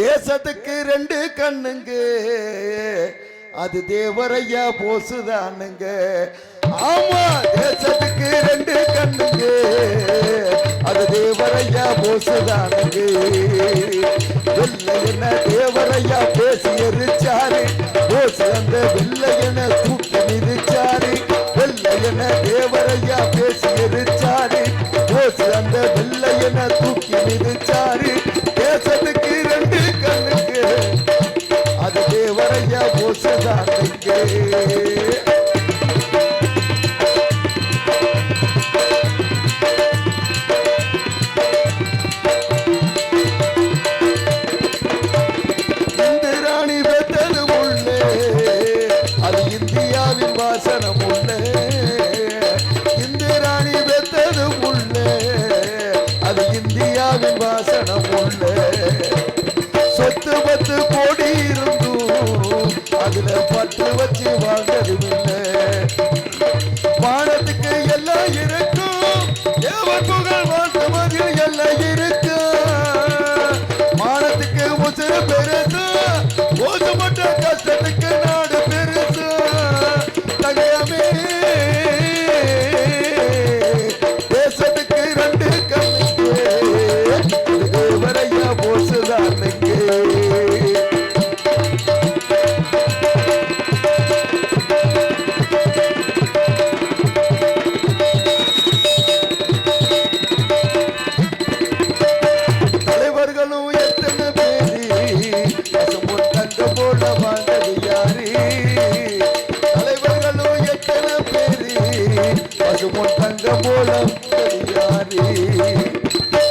தேசத்துக்கு ரெண்டு கண்ணுங்க. அது தேவரையா போசுதானுங்க. ஆமா தேசத்துக்கு ரெண்டு கண்ணுங்க. அது தேவரையா போசுதானுங்க. வெள்ளை என்ன தேவரையா பேசி எரிச்சாரு. போசு அந்த வெள்ளை தூக்கி மிதிச்சாரு. வெள்ளை தேவரையா பேசி எரிச்சாரு. போசு அந்த வெள்ளை தூக்கி மிதிச்சாரு. அது தேவரையா அதுல வச்சு வாழ்ந்தது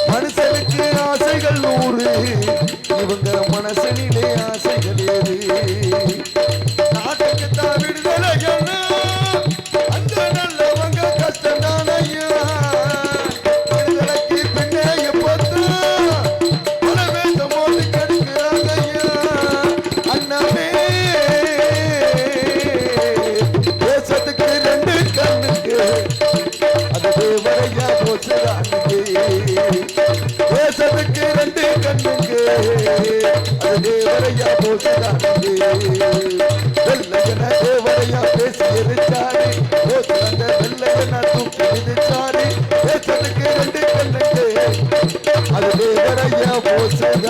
மனுஷனுக்கு ஆசைகள் நூறு. இவங்க மனசனிலே பேசறதுக்கு ரெண்டு கண்ணுக்கு. அது தேவரையா போகிறாங்க வெள்ளையன தேவரையா பேசி தூக்கி விதிச்சாரு பேசறதுக்கு ரெண்டு கண்ணுக்கு. அது தேவரையா போகிறாங்க